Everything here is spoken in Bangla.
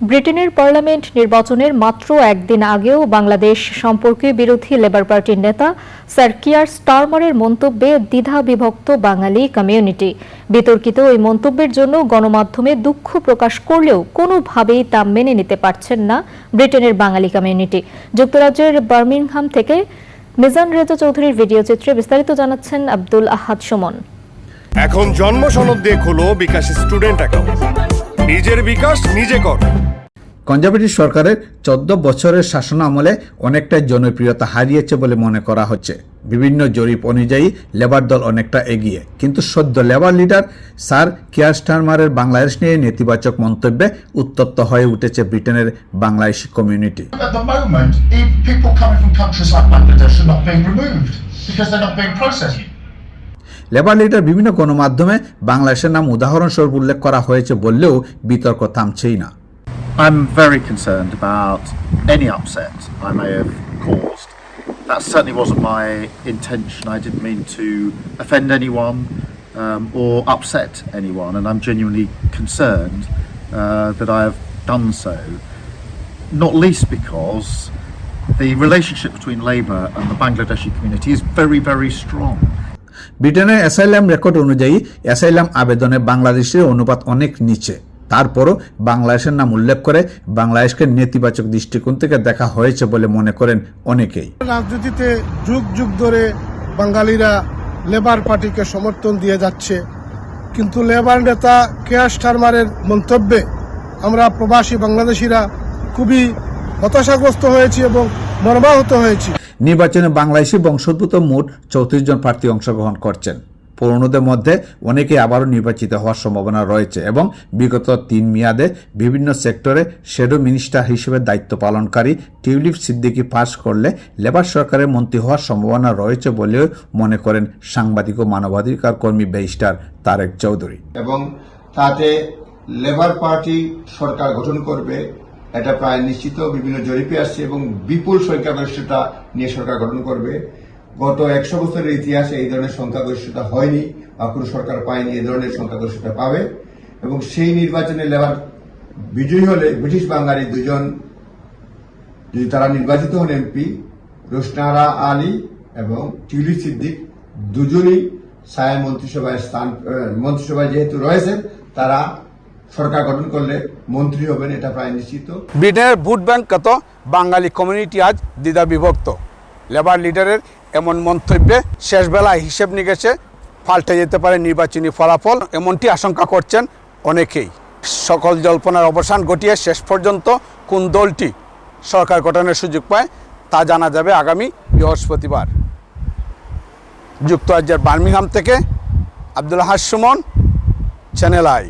ব্রিটেনের পার্লামেন্ট নির্বাচনের মাত্র একদিন আগেও বাংলাদেশ সম্পর্কে বিরোধী লেবার পার্টির নেতা স্যার কিয়ার স্টারমারের মন্তব্যে দ্বিধা বিভক্ত বাঙালি কমিউনিটি। বিতর্কিত ওই মন্তব্যের জন্য গণমাধ্যমে দুঃখ প্রকাশ করলেও কোনোভাবেই তা মেনে নিতে পারছেন না ব্রিটেনের বাঙালি কমিউনিটি। যুক্তরাজ্যের বার্মিংহাম থেকে মিজান রেজা চৌধুরীর ভিডিও চিত্রে বিস্তারিত জানাচ্ছেন আব্দুল আহাদ সুমন। এখন জন্ম সনদ দিয়ে খোলো বিকাশ স্টুডেন্ট অ্যাকাউন্ট। নিজের বিকাশ নিজে কর। কনজারভেটিভ সরকারের চোদ্দ বছরের শাসন আমলে অনেকটাই জনপ্রিয়তা হারিয়েছে বলে মনে করা হচ্ছে। বিভিন্ন জরিপ অনুযায়ী লেবার দল অনেকটা এগিয়ে কিন্তু সদ্য লেবার লিডার স্যার কিয়ার স্টারমারের বাংলাদেশ নিয়ে নেতিবাচক মন্তব্যে উত্তপ্ত হয়ে উঠেছে ব্রিটেনের Bangladeshi community because they're not being processed. Labour leader বিভিন্ন গণমাধ্যমে বাংলাদেশের নাম উদাহরণস্বরূপ উল্লেখ করা হয়েছে বললেও বিতর্ক থামছেই না I'm very concerned about any upset I may have caused. That certainly wasn't my intention. I didn't mean to offend anyone um, or upset anyone, and I'm genuinely concerned uh, that I have done so. Not least because the relationship between Labour and the Bangladeshi community is very, very strong. ব্রিটেনের অ্যাসাইলাম রেকর্ড অনুযায়ী অ্যাসাইলাম আবেদনে বাংলাদেশের অনুপাত অনেক নিচে। তারপরও বাংলাদেশের নাম উল্লেখ করে বাংলাদেশকে নেতিবাচক দৃষ্টিকোণ থেকে দেখা হয়েছে বলে মনে করেন অনেকেই। রাজনীতিতে যুগ যুগ ধরে বাঙালিরা লেবার পার্টিকে সমর্থন দিয়ে যাচ্ছে। কিন্তু লেবার নেতা কেয়ার স্টারমারের মন্তব্যে আমরা প্রবাসী বাংলাদেশিরা খুবই হতাশাগ্রস্ত হয়েছি এবং মর্মাহত হয়েছি। নির্বাচনে বাংলাদেশি বংশোদ্ভূত মোট চৌত্রিশ জন প্রার্থী অংশগ্রহণ করছেন। পুরনোদের মধ্যে অনেকে আবারও নির্বাচিত হওয়ার সম্ভাবনা রয়েছে এবং বিগত তিন মেয়াদে বিভিন্ন সেক্টরে শ্যাডো মিনিস্টার হিসেবে দায়িত্ব পালনকারী টিউলিপ সিদ্দিকি পাস করলে লেবার সরকারের মন্ত্রী হওয়ার সম্ভাবনা রয়েছে বলেও মনে করেন সাংবাদিক ও মানবাধিকার কর্মী ব্যারিস্টার তারেক চৌধুরী। এবং তাতে লেবার পার্টি সরকার গঠন করবে এটা প্রায় নিশ্চিত, বিভিন্ন জরিপে আসছে এবং বিপুল সংখ্যাগরিষ্ঠতা নিয়ে সরকার গঠন করবে। গত একশো বছরের ইতিহাসে এই ধরনের সংখ্যাগরিষ্ঠতা হয়নি বা কোনো সরকার পায়নি, এই ধরনের সংখ্যাগরিষ্ঠতা পাবে। এবং সেই নির্বাচনে লেবার বিজয়ী হলে ব্রিটিশ বাঙালি দুজন, যদি তারা নির্বাচিত হন এমপি, রোশনারা আলী এবং টিউলি সিদ্দিক দুজনই সায়া মন্ত্রিসভায় স্থান মন্ত্রিসভায় যেহেতু রয়েছেন, তারা সরকার গঠন করলে মন্ত্রী হবেন, এটা প্রায় নিশ্চিত। ব্রিটেনের ভোট ব্যাংক কত? বাঙালি কমিউনিটি আজ দ্বিধা বিভক্ত। লেবার লিডারের এমন মন্তব্যে শেষ বেলায় হিসেব নিকেশে পাল্টে যেতে পারে নির্বাচনী ফলাফল, এমনটি আশঙ্কা করছেন অনেকেই। সকল জল্পনার অবসান ঘটিয়ে শেষ পর্যন্ত কোন দলটি সরকার গঠনের সুযোগ পায়, তা জানা যাবে আগামী বৃহস্পতিবার। যুক্তরাজ্যের বার্মিংহাম থেকে আব্দুল হাস সুমন চ্যানেল আই